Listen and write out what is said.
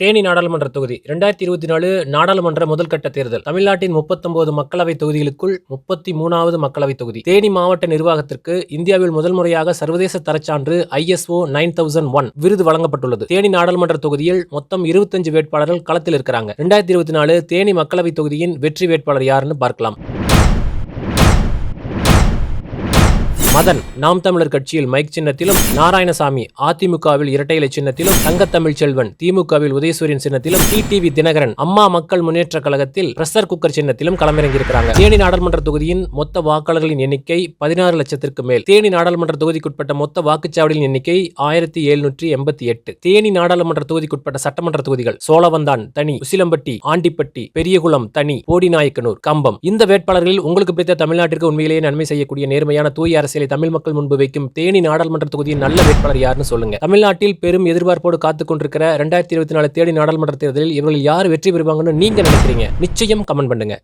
தேனி நாடாளுமன்ற தொகுதி. ரெண்டாயிரத்தி இருபத்தி நாலு நாடாளுமன்ற முதல்கட்ட தேர்தல். தமிழ்நாட்டின் முப்பத்தொன்பது மக்களவை தொகுதிகளுக்குள் முப்பத்தி மூணாவது மக்களவை தொகுதி. தேனி மாவட்ட நிர்வாகத்திற்கு இந்தியாவில் முதல் முறையாக சர்வதேச தரச்சான்று ஐஎஸ்ஓ நைன் தௌசண்ட் ஒன் விருது வழங்கப்பட்டுள்ளது. தேனி நாடாளுமன்ற தொகுதியில் மொத்தம் இருபத்தஞ்சு வேட்பாளர்கள் களத்தில் இருக்கிறாங்க. ரெண்டாயிரத்தி இருபத்தி நாலு தேனி மக்களவை தொகுதியின் வெற்றி வேட்பாளர் யாருன்னு பார்க்கலாம். மதன். நாம் தமிழர் கட்சியில் மைக் சின்னத்திலும் நாராயணசாமி அதிமுகவில் இரட்டை இலை சின்னத்திலும் தங்கத்தமிழ் செல்வன் திமுகவில் உதயசூரியன் சின்னத்திலும் டிடிவி தினகரன் அம்மா மக்கள் முன்னேற்ற கழகத்தில் பிரஷர் குக்கர் சின்னத்திலும் களமிறங்கியிருக்கிறாங்க. தேனி நாடாளுமன்ற தொகுதியின் மொத்த வாக்காளர்களின் எண்ணிக்கை பதினாறு லட்சத்திற்கு மேல். தேனி நாடாளுமன்ற தொகுதிக்குட்பட்ட மொத்த வாக்குச்சாவடியின் எண்ணிக்கை ஆயிரத்தி எழுநூற்றி எண்பத்தி எட்டு. தேனி நாடாளுமன்ற தொகுதிக்குட்பட்ட சட்டமன்ற தொகுதிகள் சோழவந்தான் தனி உசிலம்பட்டி ஆண்டிப்பட்டி பெரியகுளம் தனி போடிநாயக்கனூர் கம்பம். இந்த வேட்பாளர்களில் உங்களுக்கு பிடித்த தமிழ்நாட்டிற்கு உண்மையிலேயே நன்மை செய்யக்கூடிய நேர்மையான தூய அரசியலை தமிழ் மக்கள் முன்பு வைக்கும் தேனி நாடாளுமன்ற தொகுதியின் நல்ல வேட்பாளர் யாருன்னு சொல்லுங்க. தமிழ்நாட்டில் பெரும் எதிர்பார்ப்போடு காத்துக் கொண்டிருக்கிற ரெண்டாயிரத்தி இருபத்தி நாலு தேனி நாடாளுமன்ற தேர்தலில் இவர்கள் யார் வெற்றி பெறுவாங்கன்னு நீங்க நினைக்கிறீங்க? நிச்சயம் கமெண்ட் பண்ணுங்க.